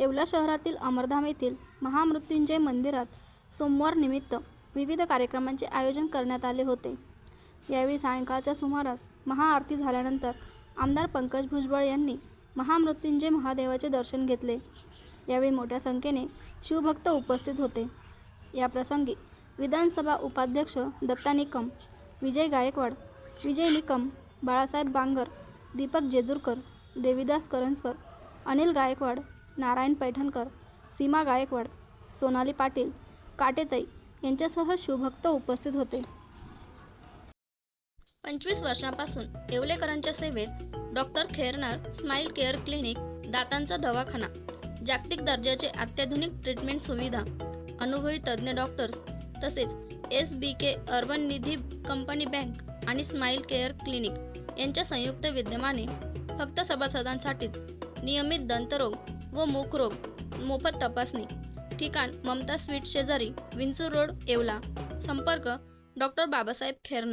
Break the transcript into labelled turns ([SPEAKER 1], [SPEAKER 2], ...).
[SPEAKER 1] येवला शहरातील अमरधाम येथील महामृत्युंजय मंदिरात सोमवार निमित्त विविध कार्यक्रमांचे आयोजन करण्यात आले होते. यावेळी सायंकाळच्या सुमारास महाआरती झाल्यानंतर आमदार पंकज भुजबळ यांनी महामृत्युंजय महादेवाचे दर्शन घेतले. यावेळी मोठ्या संख्येने शिवभक्त उपस्थित होते. या प्रसंगी विधानसभा उपाध्यक्ष दत्ता निकम विजय गायकवाड विजय निकम बाळासाहेब बांगर दीपक जेजूरकर देविदास करंजकर अनिल गायकवाड नारायण पैठणकर सीमा गायकवाड सोनाली पाटील काटेताई यांच्यासह शिवभक्त उपस्थित होते. पंचवीस वर्षांपासून येवलेकरांच्या सेवेत doctor Khernar Smile Care Clinic दातांचा दवाखाना जागतिक दर्जाचे अत्याधुनिक ट्रीटमेंट सुविधा अनुभवी तज्ज्ञ डॉक्टर्स तसेच S B K urban Nidhi company bank आणि स्माईल केअर क्लिनिक यांच्या संयुक्त विद्यमाने फक्त सभासदांसाठीच नियमित दंतरोग व मुखरोग मोफत तपासणी. ठिकाण ममता स्वीट शेजारी विंचूर रोड येवला. संपर्क डॉक्टर बाबासाहेब खेरना.